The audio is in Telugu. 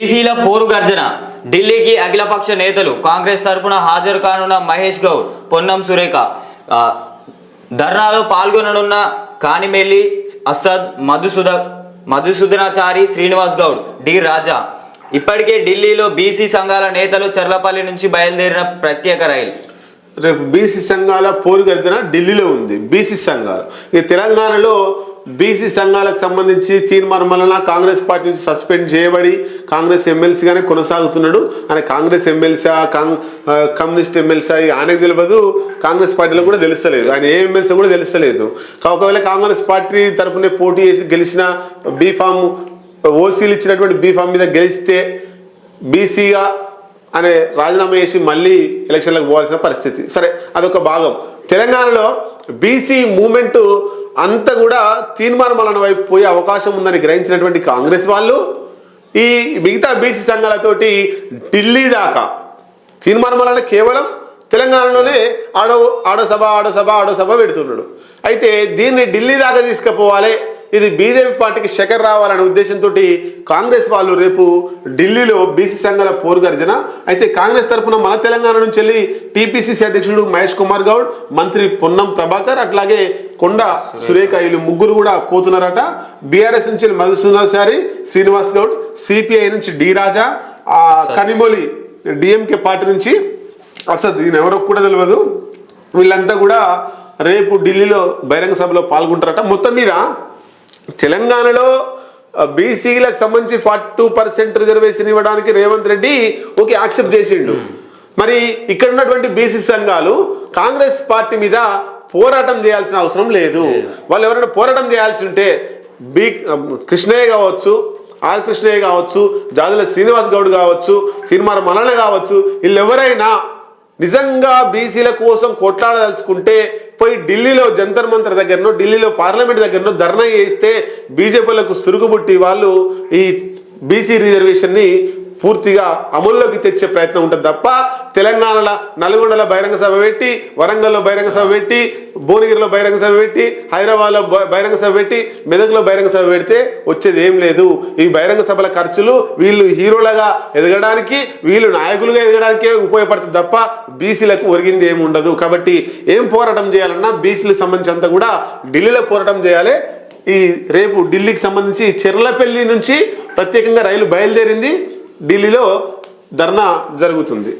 బీసీల పోరు గర్జన. ఢిల్లీకి అఖిలపక్ష నేతలు కాంగ్రెస్ తరపున హాజరు కానున్న మహేష్ గౌడ్ పొన్నం సురేఖ. ధర్నాలో పాల్గొననున్న కానిమెల్లి అసద్ మధుసూద మధుసూదనాచారి శ్రీనివాస్ గౌడ్ డి రాజా. ఇప్పటికే ఢిల్లీలో బీసీ సంఘాల నేతలు చర్లపల్లి నుంచి బయలుదేరిన ప్రత్యేక రైలు. రేపు బీసీ సంఘాల పోరు గర్జన ఢిల్లీలో ఉంది. బీసీ సంఘాలు. ఈ తెలంగాణలో బీసీ సంఘాలకు సంబంధించి తీర్మానం వలన కాంగ్రెస్ పార్టీ నుంచి సస్పెండ్ చేయబడి కాంగ్రెస్ ఎమ్మెల్సీగానే కొనసాగుతున్నాడు. ఆయన కాంగ్రెస్ ఎమ్మెల్సీ కాంగ్ కమ్యూనిస్ట్ ఎమ్మెల్సీ ఆయనకు తెలియదు కాంగ్రెస్ పార్టీలో కూడా తెలుస్తలేదు. ఆయన ఏ ఎమ్మెల్సీ కూడా తెలుస్తలేదు. ఒకవేళ కాంగ్రెస్ పార్టీ తరపునే పోటీ చేసి గెలిచిన బీఫామ్ ఓసీలు ఇచ్చినటువంటి బీఫామ్ మీద గెలిస్తే బీసీగా అనే రాజీనామా చేసి మళ్ళీ ఎలక్షన్లకు పోవాల్సిన పరిస్థితి. సరే అదొక భాగం. తెలంగాణలో బీసీ మూమెంటు అంతా కూడా తీర్మానం వలన వైపు పోయే అవకాశం ఉందని గ్రహించినటువంటి కాంగ్రెస్ వాళ్ళు ఈ మిగతా బీసీ సంఘాలతోటి ఢిల్లీ దాకా తీర్మానం వలన కేవలం తెలంగాణలోనే ఆడో ఆడో సభ ఆడో సభ ఆడో సభ పెడుతున్నాడు. అయితే దీన్ని ఢిల్లీ దాకా తీసుకుపోవాలి ఇది బీజేపీ పార్టీకి శకర్ రావాలనే ఉద్దేశంతో కాంగ్రెస్ వాళ్ళు రేపు ఢిల్లీలో బీసీ సంఘాల పోరుగర్జన అయితే కాంగ్రెస్ తరఫున మన తెలంగాణ నుంచి వెళ్ళి టీపీసీసీ అధ్యక్షుడు మహేష్ కుమార్ గౌడ్ మంత్రి పొన్నం ప్రభాకర్ అట్లాగే కొండ సురేఖ వీళ్ళు ముగ్గురు కూడా పోతున్నారట. బీఆర్ఎస్ నుంచి మధుసూదనాచారి శ్రీనివాస్ గౌడ్ సిపిఐ నుంచి డి రాజా ఆ, కనిమొలి డిఎంకే పార్టీ నుంచి అసలు దీని ఎవరో కూడా తెలియదు వీళ్ళంతా కూడా రేపు ఢిల్లీలో బహిరంగ సభలో పాల్గొంటారట. మొత్తం మీద తెలంగాణలో బీసీలకు సంబంధించి ఫార్టీ టూ పర్సెంట్ రిజర్వేషన్ ఇవ్వడానికి రేవంత్ రెడ్డి ఓకే యాక్సెప్ట్ చేసిండు. మరి ఇక్కడ ఉన్నటువంటి బీసీ సంఘాలు కాంగ్రెస్ పార్టీ మీద పోరాటం చేయాల్సిన అవసరం లేదు. వాళ్ళు ఎవరైనా పోరాటం చేయాల్సి ఉంటే బి కృష్ణయ్య కావచ్చు ఆర్ కృష్ణయ్య కావచ్చు జాదుల శ్రీనివాస్ గౌడ్ కావచ్చు తీర్మాన మలన కావచ్చు వీళ్ళు ఎవరైనా నిజంగా బీసీల కోసం కొట్లాడదలుచుకుంటే పోయి ఢిల్లీలో జంతర్ మంతర్ దగ్గరనో ఢిల్లీలో పార్లమెంట్ దగ్గరనో ధర్నా చేస్తే బీజేపీలకు సురుగుబుట్టి వాళ్ళు ఈ బీసీ రిజర్వేషన్ని పూర్తిగా అమల్లోకి తెచ్చే ప్రయత్నం ఉంటుంది తప్ప తెలంగాణలో నల్గొండలో బహిరంగ సభ పెట్టి వరంగల్లో బహిరంగ సభ పెట్టి భువనగిరిలో బహిరంగ సభ పెట్టి హైదరాబాద్లో బహిరంగ సభ పెట్టి మెదక్లో బహిరంగ సభ పెడితే వచ్చేది ఏం లేదు. ఈ బహిరంగ సభల ఖర్చులు వీళ్ళు హీరోలుగా ఎదగడానికి వీళ్ళు నాయకులుగా ఎదగడానికే ఉపయోగపడుతుంది తప్ప బీసీలకు ఒరిగింది ఏమి ఉండదు. కాబట్టి ఏం పోరాటం చేయాలన్నా బీసీలకు సంబంధించి అంతా కూడా ఢిల్లీలో పోరాటం చేయాలి. ఈ రేపు ఢిల్లీకి సంబంధించి చెర్లపల్లి నుంచి ప్రత్యేకంగా రైలు బయలుదేరింది. ఢిల్లీలో ధర్నా జరుగుతుంది.